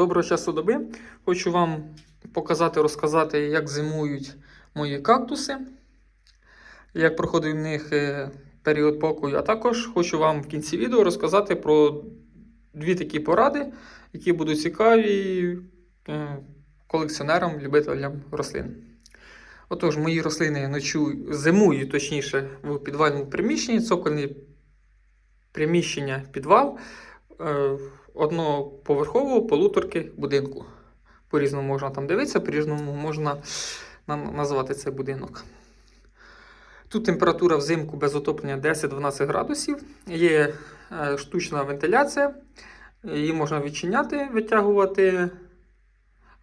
Доброго часу доби. Хочу вам показати, розказати, як зимують мої кактуси, як проходить в них е, період покою. А також хочу вам в кінці відео розказати про дві такі поради, які будуть цікаві е, колекціонерам, любителям рослин. Отож, мої рослини ночують, зимують, точніше, в підвальному приміщенні, цокольне приміщення підвал одноповерхового полуторки будинку. По-різному можна там дивитися, по-різному можна назвати цей будинок. Тут температура взимку без отоплення 10-12 градусів. Є е, штучна вентиляція. Її можна відчиняти, витягувати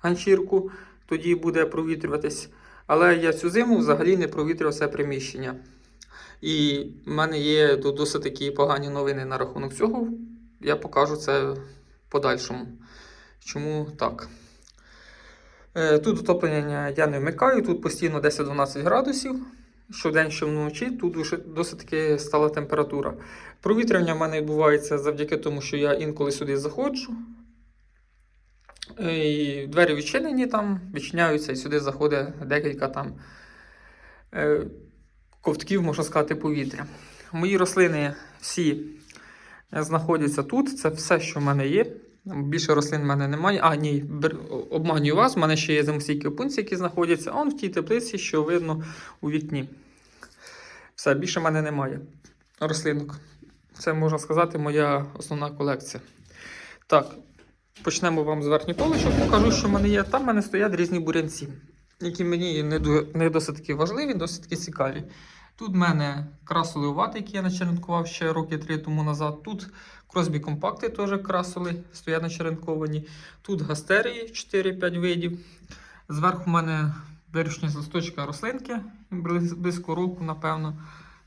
ганчірку, тоді буде провітрюватись. Але я цю зиму взагалі не провітрював це приміщення. І в мене є досить такі погані новини на рахунок цього. Я покажу це в подальшому. Чому так? Е, Тут отоплення я не вмикаю, тут постійно 10-12 градусів. Щодень, що вночі, тут дуже досить таки стала температура. Провітрювання в мене відбувається завдяки тому, що я інколи сюди заходжу. Е, І двері відчинені там, відчиняються, і сюди заходить декілька там е, ковтків, можна сказати, повітря. Мої рослини всі знаходяться тут. Це все, що в мене є. Більше рослин в мене немає. А, ні, обманюю вас. В мене ще є зимостійкі опунці, які знаходяться он в тій теплиці, що видно у вікні. Все, більше в мене немає рослинок. Це можна сказати, моя основна колекція. Так, почнемо вам з верхніх полочок. Покажу, що в мене є. Там в мене стоять різні бурянці, які мені не, досить важливі, досить таки цікаві. Тут в мене красовий ват, який я начеренкував ще роки три тому назад. Тут кросбі компакти теж красили, стоять начеренковані. Тут гастерії 4-5 видів. Зверху в мене вирішення з листочка рослинки, близько року, напевно,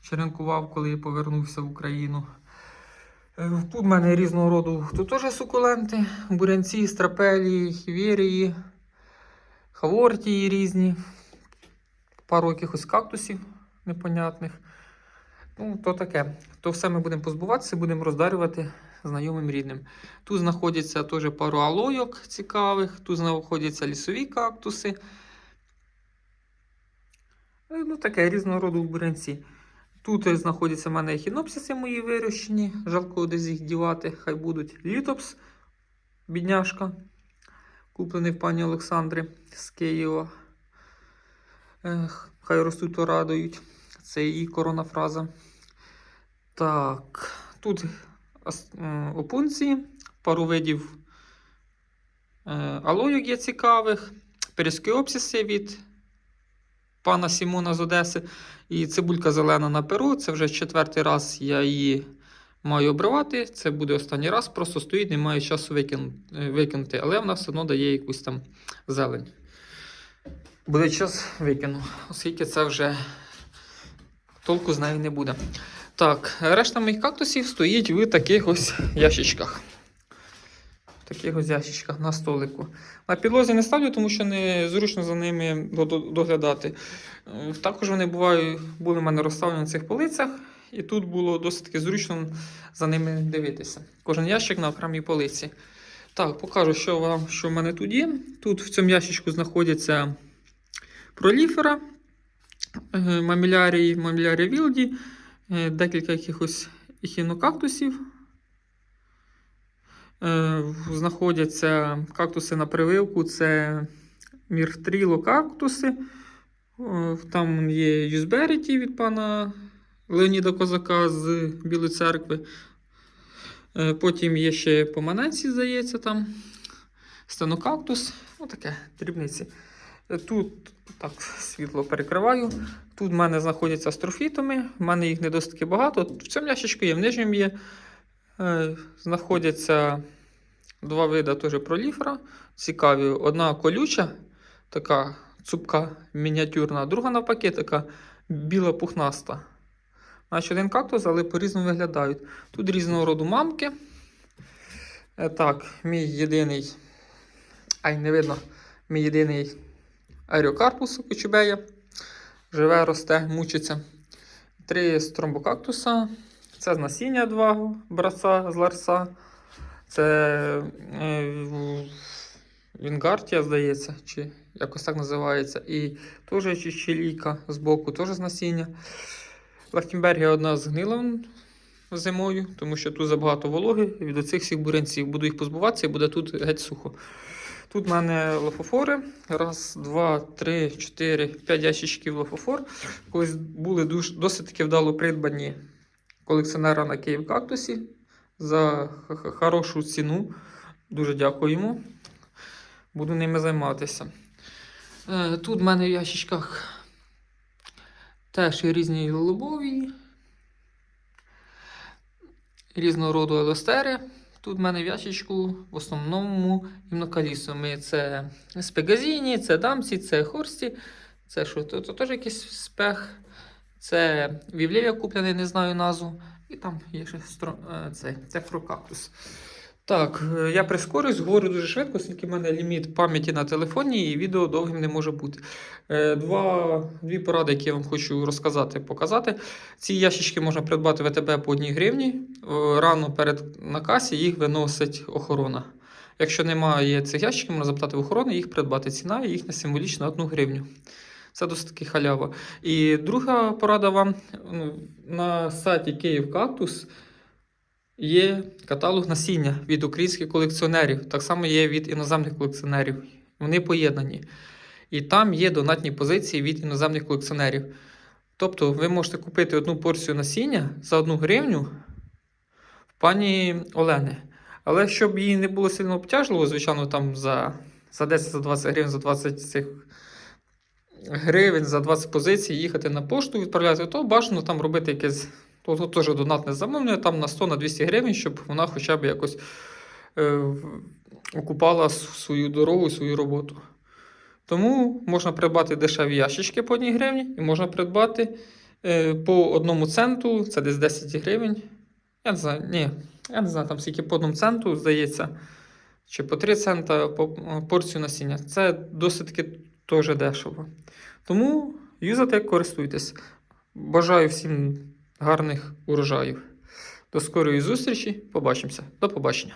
черенкував, коли я повернувся в Україну. Е, Тут в мене різного роду тут теж сукуленти, бурянці, страпелії, хівєрії, хавортії різні, пару якихось кактусів непонятних. Ну, то таке. То все ми будемо позбуватися, будемо роздарювати знайомим рідним. Тут знаходяться теж пару алойок цікавих, тут знаходяться лісові кактуси. Е, Ну, таке різного роду бурянці. Тут знаходяться в мене ехінопсиси мої вирощені. Жалко десь їх дівати, хай будуть. Літопс, бідняшка, куплений в пані Олександри з Києва. Хай ростуть, то радують. Це її коронафраза. Так, тут е, опунції, пару видів е, алойок є цікавих, перискіопсиси від пана Сімона з Одеси. І цибулька зелена на перу. Це вже четвертий раз я її маю обривати. Це буде останній раз, просто стоїть, немає часу е, викинути, але вона все одно дає якусь там зелень. Буде час викину, оскільки це вже толку з нею не буде. Так, решта моїх кактусів стоїть в таких ось ящичках. В таких ось ящичках на столику. На підлозі не ставлю, тому що не зручно за ними до- до- доглядати. Е, Також вони бувають, були в мене розставлені на цих полицях, і тут було досить зручно за ними дивитися. Кожен ящик на окремій полиці. Так, покажу, що вам, що в мене тут є. Тут в цьому ящичку знаходяться проліфера, е, мамілярії, мамілярія вілді, е, декілька якихось ехінокактусів. Е, Знаходяться кактуси на прививку, це міртріло кактуси. Е, Там є юзберіті від пана Леоніда Козака з Білої церкви. Потім є ще поманенці, здається, там. Стенокактус. Ну таке, дрібниці. Тут так світло перекриваю. Тут в мене знаходяться астрофітоми. В мене їх не досить багато. В цьому ящичку є, в нижньому є. Е, Знаходяться два види теж проліфера. Цікаві. Одна колюча, така цупка мініатюрна, друга навпаки така біла пухнаста. Значить, один кактус, але по-різному виглядають. Тут різного роду мамки. Е, Так, мій єдиний. Ай, не видно. Мій єдиний аерокарпус у кочубея. Живе, росте, мучиться. Три стромбокактуса. Це з насіння два браца з ларса. Це е, Вінгартія, здається, чи якось так називається. І теж чечеліка з боку, теж з насіння. Лахтенбергія одна згнила зимою, тому що тут забагато вологи, і від оцих всіх бурянців буду їх позбуватися і буде тут геть сухо. Тут в мене лофофори. Раз, два, три, чотири, п'ять ящичків лофофор. Колись були досить таки вдало придбані колекціонера на Київ кактусі за хорошу ціну. Дуже дякуємо. Буду ними займатися. Е, Тут в мене в ящичках теж є різні голубові, різного роду елостери. Тут в мене в в основному імнокалісоми. Це спегазіні, це дамці, це хорсті. Це що? Це, це теж якийсь спех. Це вівлєвія куплений, не знаю назву. І там є ще стро... е, цей, це фрокактус. Так, е, я прискорюсь, говорю дуже швидко, оскільки в мене ліміт пам'яті на телефоні і відео довгим не може бути. Е, Два, дві поради, які я вам хочу розказати, показати. Ці ящички можна придбати ВТБ по 1 гривні. Е, Рано перед на касі їх виносить охорона. Якщо немає цих ящиків, можна запитати в охорони, їх придбати. Ціна і їхня символічна 1 гривню. Це досить таки халява. І друга порада вам ну, на сайті Київ Кактус є каталог насіння від українських колекціонерів. Так само є від іноземних колекціонерів. Вони поєднані. І там є донатні позиції від іноземних колекціонерів. Тобто ви можете купити одну порцію насіння за одну гривню в пані Олени. Але щоб їй не було сильно обтяжливо, звичайно, там за, за 10, за 20 гривень, за 20 цих гривень, за 20 позицій їхати на пошту, відправляти, то бажано там робити якесь то, теж донатне замовлення там на 100 на 200 гривень, щоб вона хоча б якось е, окупала свою дорогу, і свою роботу. Тому можна придбати дешеві ящички по 1 гривні і можна придбати е, по одному центу, це десь 10 гривень. Я не знаю, ні, я не знаю, там скільки по одному центу, здається, чи по 3 цента по е, порцію насіння. Це досить теж дешево. Тому юзайте, користуйтесь. Бажаю всім гарних урожаїв. До скорої зустрічі. Побачимося. До побачення.